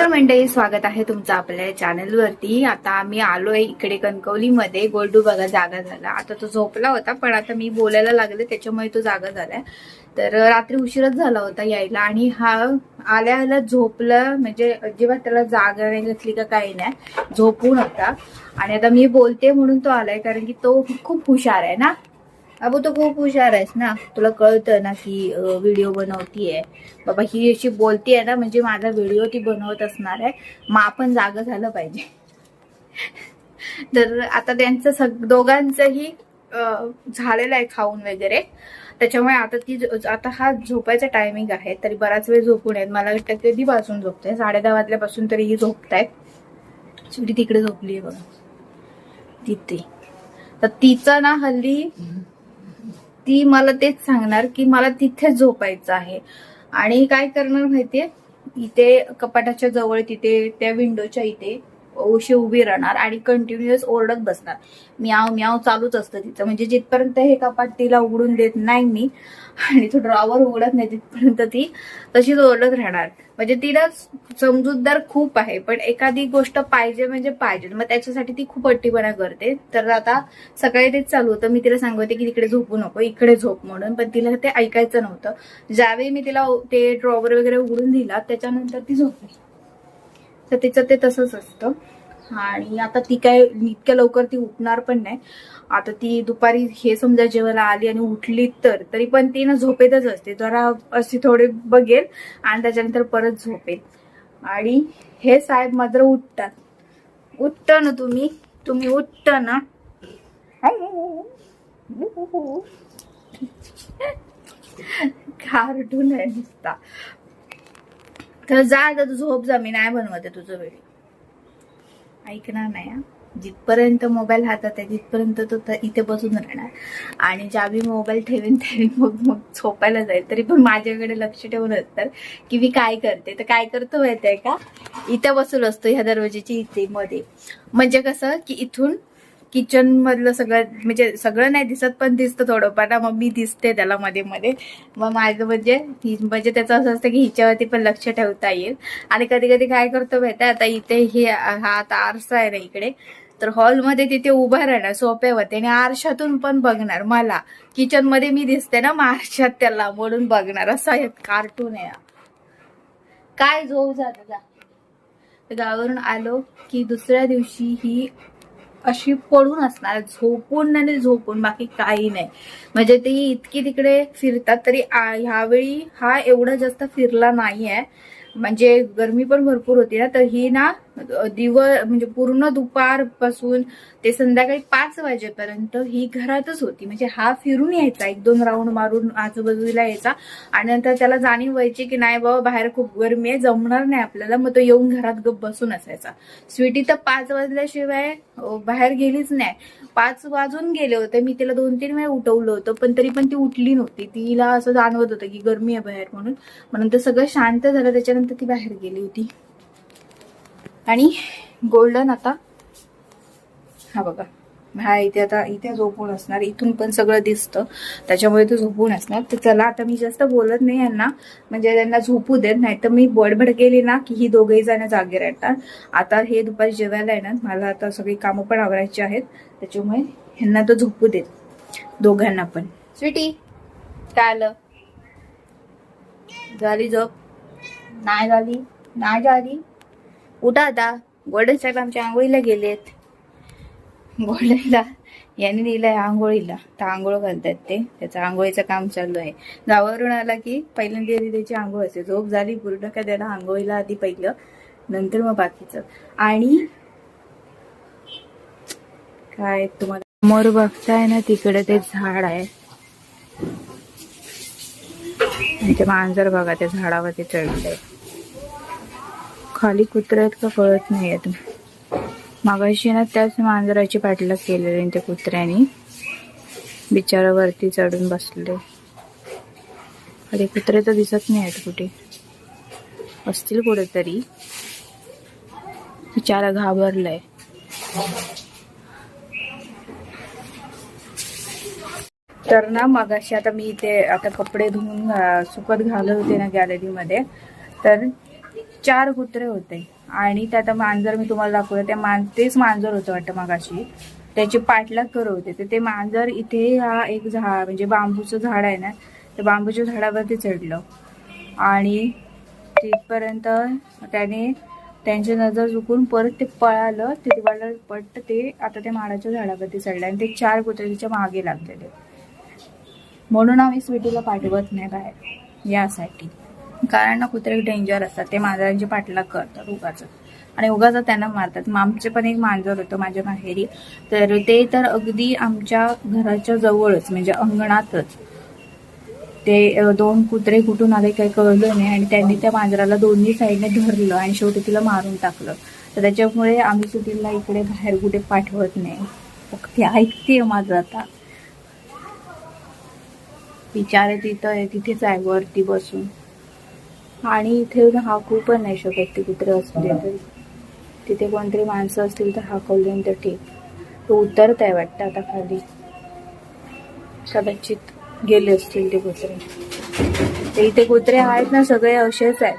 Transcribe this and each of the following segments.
नमस्कार मंडळी स्वागत आहे तुमचं आपल्या चॅनलवरती आता आम्ही आलोय इकडे कणकवलीमध्ये. गोल्डू बघा जागा झाला. आता तो झोपला होता पण आता मी बोलायला लागले त्याच्यामुळे तो जागा झालाय तर रात्री उशीरच झाला होता यायला आणि हा आल्या आल्या झोपला म्हणजे अजिबात त्याला जागा नाही घेतली का काही नाही झोपून होता. आणि आता मी बोलते म्हणून तो आलाय कारण की तो खूप हुशार आहे ना. अबो तू खूप हुशार आहेस ना? तुला कळतं ना की व्हिडिओ बनवतीये. बाबा ही अशी बोलतीये ना म्हणजे माझा व्हिडिओ ती बनवत असणार आहे. मग आपण जागं झालं पाहिजे. तर आता त्यांचं सग दोघांचंही झालेलं आहे खाऊन वगैरे. त्याच्यामुळे आता ती आता हा झोपायचा टायमिंग आहे. तरी बराच वेळ झोपून आहेत. मला वाटतं कधीपासून झोपते साडे दहा वाजल्यापासून तरी ही झोपतायत शेवटी तिकडे झोपली आहे बघा. तिथे. तर तिचं ना हल्ली ती मला तेच सांगणार की मला तिथेच झोपायचं आहे. आणि काय करणार माहितीये? इथे कपाटाच्या जवळ तिथे त्या विंडोच्या इथे उशी उभी राहणार आणि कंटिन्युअस ओरडत बसणार. म्याव म्याव चालूच असतं तिचं म्हणजे जिथपर्यंत हे कपाट तिला उघडून देत नाही मी आणि तो ड्रॉवर उघडत नाही तिथपर्यंत ती तशीच ओरडत राहणार. म्हणजे तिला समजूतदार खूप आहे पण एखादी गोष्ट पाहिजे म्हणजे पाहिजे. मग त्याच्यासाठी ती खूप अट्टीपणा करते. तर आता सकाळी तेच चालू होतं. मी तिला सांगते की तिकडे झोपू नको इकडे झोप म्हणून. पण तिला ते ऐकायचं नव्हतं. ज्यावेळी मी तिला ते ड्रॉवर वगैरे उघडून दिला त्याच्यानंतर ती झोपली. तर तिचं ते तसंच असतं. आणि आता ती काय इतक्या लवकर ती उठणार पण नाही. आता ती दुपारी हे समजा जेवायला आली आणि उठली तर तरी पण ती ना झोपेतच असते. जरा अशी थोडी बघेल आणि त्याच्यानंतर परत झोपेल. आणि हे साहेब मात्र उठतात. उठता ना तुम्ही. तुम्ही उठता ना. कार्टून आहे नुसता. तर जा आता तू झोप जा. मी नाही बनवते तुझं वेळी. ऐकणार नाही हा. जिथपर्यंत मोबाईल हातात आहे तिथपर्यंत तो इथे बसून राहणार. आणि ज्यावेळी मोबाईल ठेवीन त्यावेळी मग मग झोपायला जाईल. तरी पण माझ्याकडे लक्ष ठेवून असतात की मी काय करते. तर काय करतो माहिती आहे का? इथे बसून असतो ह्या दरवाजेची इथे मध्ये. म्हणजे कसं की इथून किचन मधलं सगळं म्हणजे सगळं नाही दिसत पण दिसतं थोडंफार. ना मग मी दिसते त्याला मध्ये मध्ये. मग माझं म्हणजे हि- म्हणजे त्याचं असं असतं की हिच्यावरती पण लक्ष ठेवता येईल. आणि कधी कधी काय करतो माहिती आता इथे हे हा आता आरसा आहे ना इकडे. तर हॉलमध्ये तिथे उभा राहणार सोप्यावरती आणि आरशातून पण बघणार मला. किचनमध्ये मी दिसते ना मग आरशात त्याला म्हणून बघणार. असं एक कार्टून आहे काय झोप जात जा गावावरून आलो की दुसऱ्या दिवशी ही अशी पडून असणार झोपून आणि झोपून बाकी काही नाही. म्हणजे ती इतकी तिकडे फिरतात तरी ह्यावेळी हा एवढा जास्त फिरला नाहीये. म्हणजे गर्मी पण भरपूर होती ना तर ही ना दिवस म्हणजे पूर्ण दुपारपासून ते संध्याकाळी पाच वाजेपर्यंत ही घरातच होती. म्हणजे हा फिरून यायचा एक दोन राऊंड मारून आजूबाजूला यायचा. आणि नंतर त्याला जाणीव व्हायची की नाही बाबा बाहेर खूप गरमी आहे जमणार नाही आपल्याला मग तो येऊन घरात गप बसून असायचा. स्वीटी तर पाच वाजल्याशिवाय बाहेर गेलीच नाही. पाच वाजून गेले होते. मी तिला दोन तीन वेळा उठवलं होतं पण तरी पण ती उठली नव्हती. तिला असं जाणवत होतं की गरमी आहे बाहेर म्हणून. नंतर सगळं शांत झालं. त्याच्यानंतर ती बाहेर गेली होती. आणि गोल्डन आता हा बघा हा इथे आता इथे झोपून असणार इथून पण सगळं दिसतं त्याच्यामुळे तो झोपून असणार. तर चला आता मी जास्त बोलत नाही यांना म्हणजे त्यांना झोपू देत नाही. तर मी बडबड केली ना की ही दोघेही जण जागे राहतात. आता हे दुपारी जेवायला येणार मला आता सगळी कामं पण आवरायची आहेत त्याच्यामुळे ह्यांना तो झोपू देत दोघांना पण. स्वीटी काय आलं? झाली झोप? नाही झाली. नाही झाली? उठा आता. गोल्डन साहेब आमच्या आंघोळीला गेलेत. गोल्डनला यांनी दिलंय आंघोळीला. तर आंघोळ घालतात ते. त्याचं आंघोळीचं काम चालू आहे. गावावरून आला की पहिल्यांदा आधी त्याची आंघोळ असते. झोप झाली पूर्ण का त्याला आंघोळीला आधी पहिलं नंतर मग बाकीचं. आणि काय तुम्हाला समोर बघताय ना तिकडे ते झाड आहे. ते मांजर बघा त्या झाडावरती चढलंय. खाली कुत्रे आहेत का कळत नाही आहेत मागाशी ना त्याच मांजराची पाठलाग केलेली त्या कुत्र्यानी. बिचारावरती चढून बसले. अरे कुत्रे तर दिसत नाही आहेत कुठे. असतील कुठेतरी. बिचारा घाबरलाय. तर ना मगाशी आता मी इथे आता कपडे धुवून घा- सुकत घालत होते ना गॅलरीमध्ये तर चार कुत्रे होते. आणि त्यात मांजर मी तुम्हाला दाखवलं त्या मान तेच मांजर होतं वाटतं मागाशी. त्याची पाठलाग करत होते. तर ते मांजर इथे हा एक झाड म्हणजे बांबूचं झाड आहे ना त्या बांबूच्या झाडावरती चढलं. आणि तिथपर्यंत त्याने त्यांची नजर चुकून परत ते पळालं. ते पळलं पट ते आता ते माडाच्या झाडावरती चढलं आणि ते चार कुत्रे तिच्यामागे लागलेले. म्हणून आम्ही स्वीटीला पाठवत नाही बाहेर यासाठी. कारण ना कुत्रे डेंजर असतात. ते मांजरांची पाठलाग करतात उगाच. आणि उगाच त्यांना मारतात. मामचे आमचे पण एक मांजर होतं माझ्या माहेरी. तर ते तर अगदी आमच्या घराच्या जवळच म्हणजे अंगणातच. ते दोन कुत्रे कुठून आले काही कळलं नाही आणि त्यांनी त्या मांजराला दोन्ही साईडने धरलं आणि शेवटी तिला मारून टाकलं. तर त्याच्यामुळे आम्ही सुटीला इकडे बाहेर कुठे पाठवत नाही. ते ऐकते माझं आता. विचार तिथं तिथेच आहे वरती बसून. आणि इथे हाकू पण नाही शकत ते कुत्रे असले तरी. तिथे कोणतरी माणसं असतील तर हाकवले तर ठीक तो उतरत आहे वाटतं आता खाली. कदाचित गेले असतील ते कुत्रे. ते इथे कुत्रे आहेत ना सगळे असेच आहेत.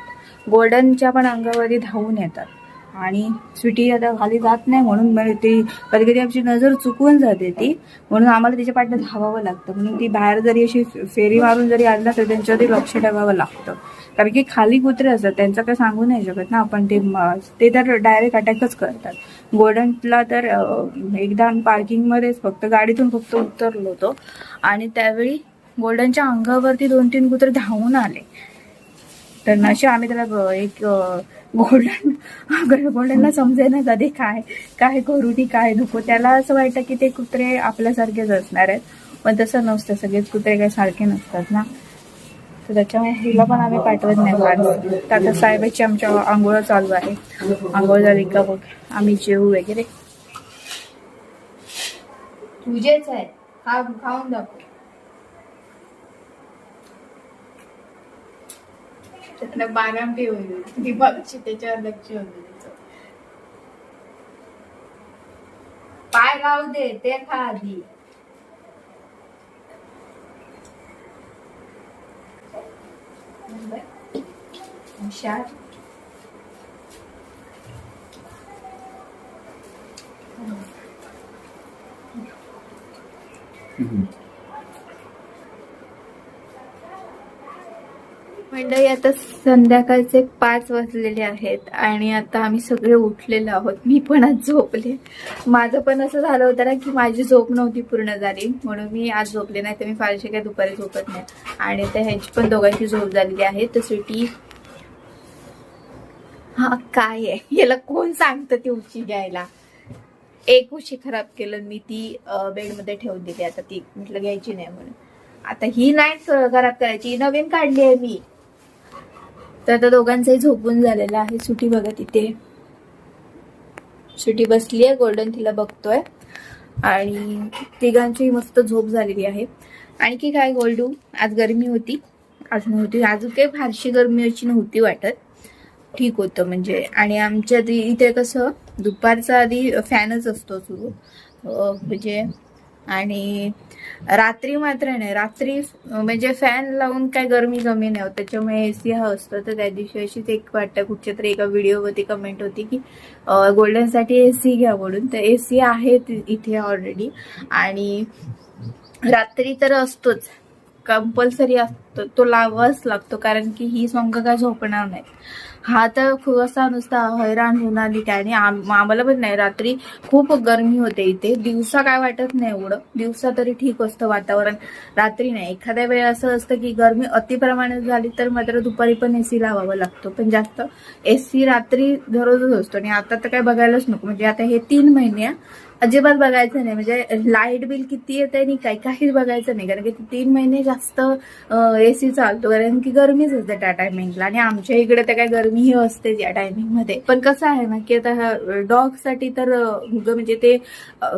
गोल्डनच्या पण अंगावरती धावून येतात. आणि स्वीटी आता खाली जात नाही म्हणून म्हणजे ती कधी कधी आमची नजर चुकून जाते ती. म्हणून आम्हाला तिच्या पाठनं धावावं लागतं. म्हणून ती बाहेर जरी अशी फेरी मारून जरी आणला तर त्यांच्यावरती लक्ष ठेवावं लागतं. कारण की खाली कुत्रे असतात त्यांचं काय सांगू नाही शकत ना आपण. ते ते तर डायरेक्ट अटॅकच करतात. गोल्डनला तर एकदा आम्ही पार्किंगमध्येच फक्त गाडीतून फक्त उतरलो होतो. आणि त्यावेळी गोल्डनच्या अंगावरती दोन तीन कुत्रे धावून आले. तर नशे आम्ही त्याला एक गोल्डन गोल्डनला समजेना कधी काय काय करू ती काय नको त्याला असं वाटतं की ते कुत्रे आपल्यासारखेच असणार आहेत. पण तसं नसतं सगळेच कुत्रे काही सारखे नसतात ना. तर त्याच्यामुळे हिला पण आम्ही पाठवत नाही फार. तर आता साहेबाची आमच्या आंघोळ चालू आहे. आंघोळ झाली का बघ आम्ही जेवू वगैरे. तुझेच आहे. खाऊन दाखव. त्याला बारामटी होईल. ती त्याच्यावर लक्ष होईल. पाय राहू दे ते खा आधी. हुशार. मंडळी आता संध्याकाळचे पाच वाजलेले आहेत आणि आता आम्ही सगळे उठलेलो आहोत. मी पण आज झोपले. माझं पण असं झालं होतं ना की माझी झोप नव्हती पूर्ण झाली. म्हणून मी आज झोपले नाही तर मी फारशी काही दुपारी झोपत नाही. आणि आता ह्यांची पण दोघांची झोप झालेली आहे. तर सुटी हा काय आहे? याला कोण सांगतं ती उशी घ्यायला? एक उशी खराब केलं मी ती बेडमध्ये ठेवून दिली. आता ती म्हटलं घ्यायची नाही म्हणून. आता ही नाही खराब करायची. नवीन काढली आहे मी. तर आता दोघांचंही झोपून झालेलं आहे. सुटी बघा तिथे. सुटी बसली आहे गोल्डन तिला बघतोय. आणि तिघांची मस्त झोप झालेली आहे. आणखी काय गोल्डू? आज गरमी होती. आज नव्हती. अजून काही फारशी गरमी अशी नव्हती वाटत. ठीक होतं म्हणजे. आणि आमच्या इथे कसं दुपारचा आधी फॅनच असतो सुरू. म्हणजे आणि रात्री मात्र नाही. रात्री म्हणजे फॅन लावून काय गरमी कमी नाही होत. त्याच्यामुळे एसी हा असतो. तर त्या दिवशी अशीच एक वाटतं कुठच्या तरी एका व्हिडिओवरती कमेंट होती की गोल्डनसाठी गोल्डनसाठी एसी घ्या म्हणून. तर एसी आहे इथे ऑलरेडी आणि रात्री तर असतोच. कंपल्सरी असतो तो लावाच लागतो कारण की ही सॉंग काय झोपणार नाही. हा तर खूप असा नुसता हैराण होणार काय आणि आम्हाला पण नाही. रात्री खूप गरमी होते इथे. दिवसा काय वाटत नाही एवढं. दिवसा तरी ठीक असतं वातावरण. रात्री नाही. एखाद्या वेळी असं असतं की गरमी अतिप्रमाणात झाली तर मात्र दुपारी पण एसी लावावा लागतो. पण जास्त एसी रात्री दररोजच असतो. आणि आता तर काय बघायलाच नको. म्हणजे आता हे तीन महिने अजिबात बघायचं नाही. म्हणजे लाइट बिल किती येत आहे आणि काही काहीच बघायचं नाही. कारण की तीन महिने जास्त ए सी चालतो. कारण की गरमीच असते त्या टायमिंगला आणि आमच्या इकडे तर काय गरमीही असते या टायमिंगमध्ये पण कसं आहे ना की आता डॉगसाठी तर म्हणजे ते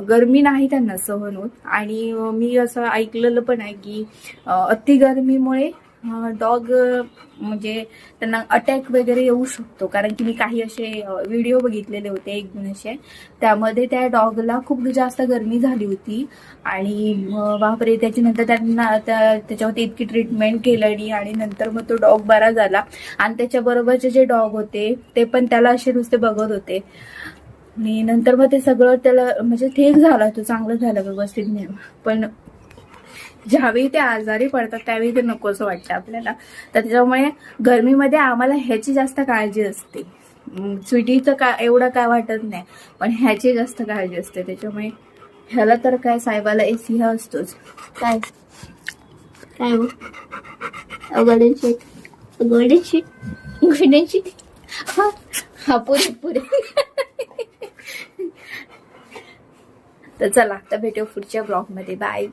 गरमी नाही त्यांना सहन होत. आणि मी असं ऐकलेलं पण आहे की अति गरमीमुळे डॉग म्हणजे त्यांना अटॅक वगैरे येऊ शकतो. कारण की मी काही असे व्हिडिओ बघितलेले होते एक दोन असे. त्यामध्ये त्या डॉगला खूप जास्त गरमी झाली होती. आणि बापरे त्याच्यानंतर त्यांना त्या- त्याच्यावरती इतकी ट्रीटमेंट केली आणि नंतर मग तो डॉग बरा झाला. आणि त्याच्याबरोबरचे जे डॉग होते ते पण त्याला असे नुसते बघत होते. आणि नंतर मग ते सगळं त्याला म्हणजे ठीक झाला तो चांगलं झालं व्यवस्थित नाही पण ज्यावेळी ते आजारी पडतात त्यावेळी ते नको असं वाटतं आपल्याला. तर त्याच्यामुळे गरमीमध्ये आम्हाला ह्याची जास्त काळजी असते. स्वीटीचं का एवढं काय वाटत नाही पण ह्याची जास्त काळजी असते. त्याच्यामुळे ह्याला तर काय साहेबाला ए सी हा असतोच. काय? काय हो? Golden sheet golden sheet golden sheet हा पुरे पुरे. तर चला आता भेटू पुढच्या ब्लॉगमध्ये. बाय